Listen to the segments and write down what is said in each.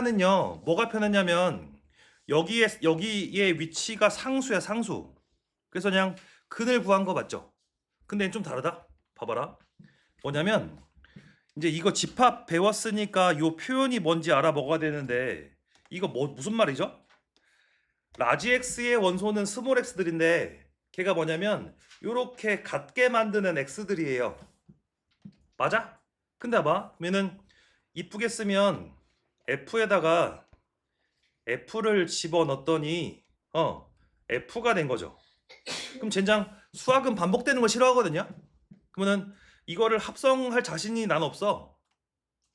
테타는요 뭐가 편했냐면 여기에 여기의 위치가 상수야 상수. 그래서 그냥 근을 구한 거 맞죠? 근데 좀 다르다. 봐봐라. 뭐냐면 이제 이거 집합 배웠으니까 요 표현이 뭔지 알아먹어야 되는데 이거 뭐 무슨 말이죠? 라지 x의 원소는 스몰 x들인데 걔가 뭐냐면 요렇게 같게 만드는 x들이에요. 맞아? 근데 봐봐. 그러면은 이쁘게 쓰면 F에다가 F를 집어 넣었더니 어 F가 된 거죠. 그럼 젠장 수학은 반복되는 거 싫어하거든요. 그러면은 이거를 합성할 자신이 난 없어.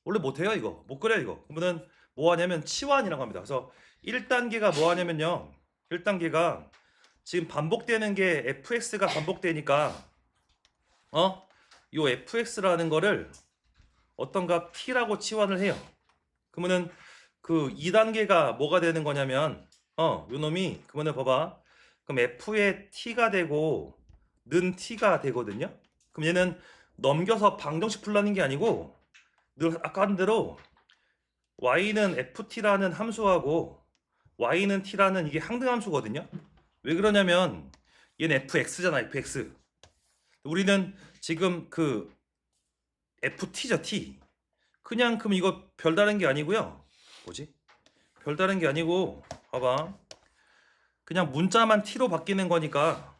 원래 못해요 이거 못 그려 이거. 그러면은 뭐 하냐면 치환이라고 합니다. 그래서 1단계가 뭐 하냐면요. 1단계가 지금 반복되는 게 fx가 반복되니까 어? 요 fx라는 거를 어떤 값 t라고 치환을 해요. 그러면은 그 2단계가 뭐가 되는 거냐면 어, 요 놈이 그러면은 봐봐. 그럼 f의 t가 되고 는 t가 되거든요. 그럼 얘는 넘겨서 방정식 풀라는 게 아니고 늘 아까 한 대로 y는 ft라는 함수하고 y는 t라는 이게 항등함수거든요. 왜 그러냐면 얘는 fx잖아, fx. 우리는 지금 그 ft죠, t. 그냥 그럼 이거 별다른 게 아니고요. 뭐지? 별다른 게 아니고 봐봐. 그냥 문자만 t로 바뀌는 거니까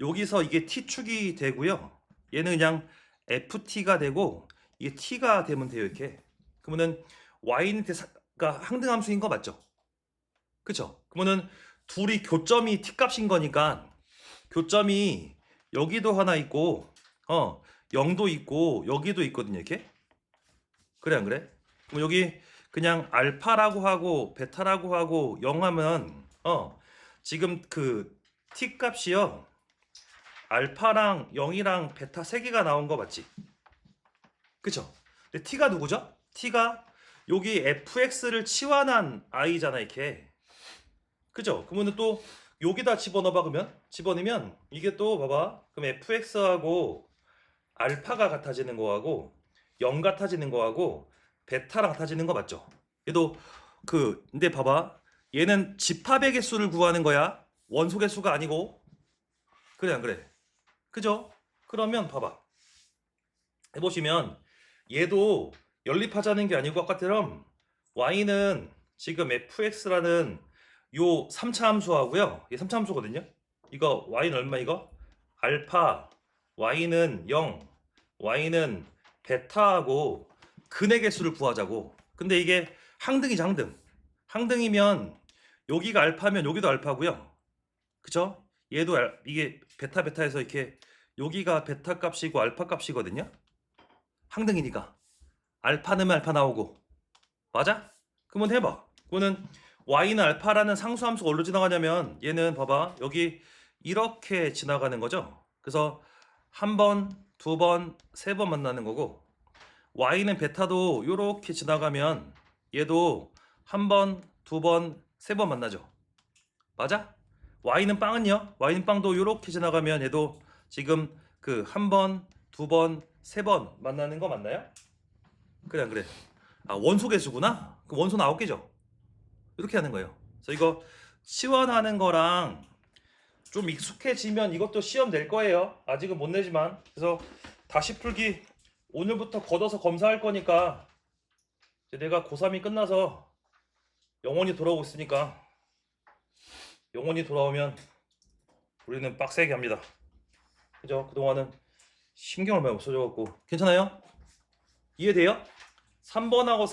여기서 이게 t축이 되고요. 얘는 그냥 ft가 되고 이게 t가 되면 돼요, 이렇게. 그러면은 y는 대사가 항등 함수인 거 맞죠? 그쵸? 그러면은 둘이 교점이 t 값인 거니까 교점이 여기도 하나 있고 어 0도 있고 여기도 있거든요, 이렇게. 그래 안 그래? 그럼 여기 그냥 알파라고 하고 베타라고 하고 0 하면 어 지금 그 t 값이요 알파랑 0이랑 베타 세 개가 나온 거 맞지? 그쵸? 근데 t가 누구죠? t가 여기 fx를 치환한 i잖아 이렇게 그죠? 그러면 또 여기다 집어넣어봐 그러면 집어넣으면 이게 또 봐봐 그럼 fx하고 알파가 같아지는 거하고 0 같아지는 거하고 베타랑 같아지는 거 맞죠? 얘도 그 근데 봐봐 얘는 집합의 개수를 구하는 거야 원소 개수가 아니고 그래 안 그래? 그죠? 그러면 봐봐 해보시면 얘도 연립하자는 게 아니고 아까처럼 y는 지금 fx라는 요 3차 함수하고요 이게 3차 함수거든요 이거 y는 얼마 이거? 알파 y는 0 y는 베타하고 근의 개수를 구하자고. 근데 이게 항등이죠, 항등. 항등이면 여기가 알파면 여기도 알파고요. 그쵸? 얘도 알- 이게 베타 베타에서 이렇게 여기가 베타 값이고 알파 값이거든요. 항등이니까 알파 넣으면 알파 나오고 맞아? 그러면 해봐. 그거는 y는 알파라는 상수 함수가 어디로 지나가냐면 얘는 봐봐 여기 이렇게 지나가는 거죠. 그래서 한 번, 두 번, 세 번 만나는 거고 y는 베타도 이렇게 지나가면 얘도 한 번, 두 번, 세 번 만나죠. 맞아? y는 빵은요? y는 빵도 이렇게 지나가면 얘도 지금 그 한 번, 두 번, 세 번 만나는 거 맞나요? 그래 안 그래? 아 원소 개수구나. 그 원소 아홉 개죠. 이렇게 하는 거예요. 그래서 이거 시원하는 거랑 좀 익숙해지면 이것도 시험 낼 거예요. 아직은 못 내지만. 그래서 다시 풀기 오늘부터 걷어서 검사할 거니까 내가 고3이 끝나서 영원히 돌아오고 있으니까 영원히 돌아오면 우리는 빡세게 합니다. 그죠? 그동안은 신경을 많이 못 써줘갖고 괜찮아요? 이해돼요? 3번하고